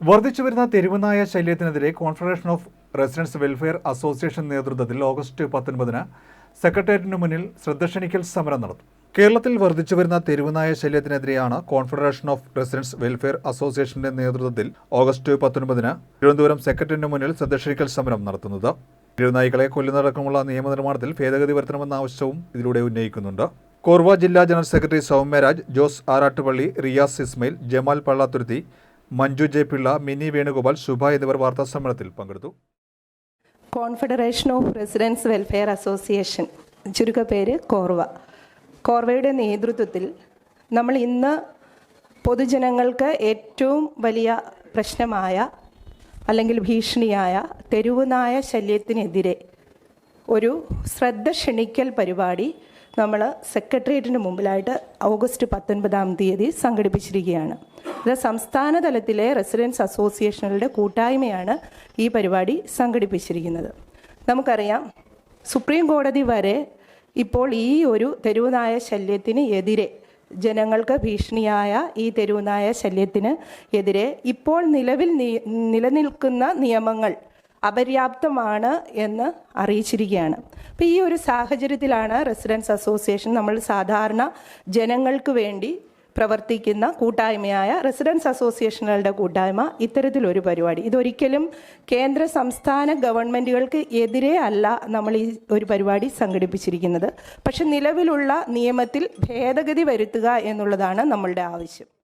വർദ്ധിച്ചു വരുന്ന തെരുവുനായ ശല്യത്തിനെതിരെ confederation of residents welfare association നേതൃത്വത്തിൽ ഓഗസ്റ്റ് പത്തൊൻപതിന് സെക്രട്ടേറിയറ്റിന് മുന്നിൽ ശ്രദ്ധക്ഷണിക്കൽ സമരം നടത്തും കേരളത്തിൽ വർദ്ധിച്ചു വരുന്ന തെരുവുനായ ശല്യത്തിനെതിരെയാണ് കോൺഫെഡറേഷൻ ഓഫ് റെസിഡൻസ് വെൽഫെയർ അസോസിയേഷന്റെ നേതൃത്വത്തിൽ ഓഗസ്റ്റ് പത്തൊൻപതിന് തിരുവനന്തപുരം സെക്രട്ടേറിയറ്റിന് മുന്നിൽ ശ്രദ്ധക്ഷണിക്കൽ സമരം നടത്തുന്നത്. തെരുവുനായ്ക്കളെ കൊല്ലുന്നതടക്കമുള്ള നിയമനിർമ്മാണത്തിൽ ഭേദഗതി വരുത്തണമെന്ന ആവശ്യവും ഇതിലൂടെ ഉന്നയിക്കുന്നുണ്ട്. കോർവ ജില്ലാ general secretary Soumyaraj Jose Arattupally Riyas Ismail Jamal Pallathuruthy Manju J. Pillai Mini Venugopal Shubha എന്നിവർ വാർത്താ സമ്മേളനത്തിൽ പങ്കെടുത്തു. Confederation of residence welfare association ചുരുക്കപ്പേര് Korwa. കോർവയുടെ നേതൃത്വത്തിൽ നമ്മൾ ഇന്ന് പൊതുജനങ്ങൾക്ക് ഏറ്റവും വലിയ പ്രശ്നമായ അല്ലെങ്കിൽ ഭീഷണിയായ തെരുവുനായ ശല്യത്തിനെതിരെ ഒരു ശ്രദ്ധ ക്ഷണിക്കൽ പരിപാടി നമ്മൾ സെക്രട്ടേറിയറ്റിന് മുമ്പിലായിട്ട് ഓഗസ്റ്റ് പത്തൊൻപതാം തീയതി സംഘടിപ്പിച്ചിരിക്കുകയാണ്. ഇത് സംസ്ഥാന തലത്തിലെ റെസിഡൻസ് അസോസിയേഷനുകളുടെ കൂട്ടായ്മയാണ് ഈ പരിപാടി സംഘടിപ്പിച്ചിരിക്കുന്നത്. നമുക്കറിയാം സുപ്രീം കോടതി വരെ ഇപ്പോൾ ഈ ഒരു തെരുവുനായ ശല്യത്തിന് എതിരെ ജനങ്ങൾക്ക് ഭീഷണിയായ ഈ തെരുവുനായ ശല്യത്തിന് എതിരെ ഇപ്പോൾ നിലവിൽ നിലനിൽക്കുന്ന നിയമങ്ങൾ അപര്യാപ്തമാണ് എന്ന് അറിയിച്ചിരിക്കുകയാണ്. അപ്പോൾ ഈ ഒരു സാഹചര്യത്തിലാണ് റെസിഡൻസ് അസോസിയേഷൻ നമ്മൾ സാധാരണ ജനങ്ങൾക്ക് വേണ്ടി പ്രവർത്തിക്കുന്ന കൂട്ടായ്മയായ റെസിഡൻസ് അസോസിയേഷനുകളുടെ കൂട്ടായ്മ ഇത്തരത്തിലൊരു പരിപാടി. ഇതൊരിക്കലും കേന്ദ്ര സംസ്ഥാന ഗവൺമെന്റുകൾക്ക് എതിരെ അല്ല നമ്മൾ ഈ ഒരു പരിപാടി സംഘടിപ്പിച്ചിരിക്കുന്നത്. പക്ഷെ നിലവിലുള്ള നിയമത്തിൽ ഭേദഗതി വരുത്തുക എന്നുള്ളതാണ് നമ്മളുടെ ആവശ്യം.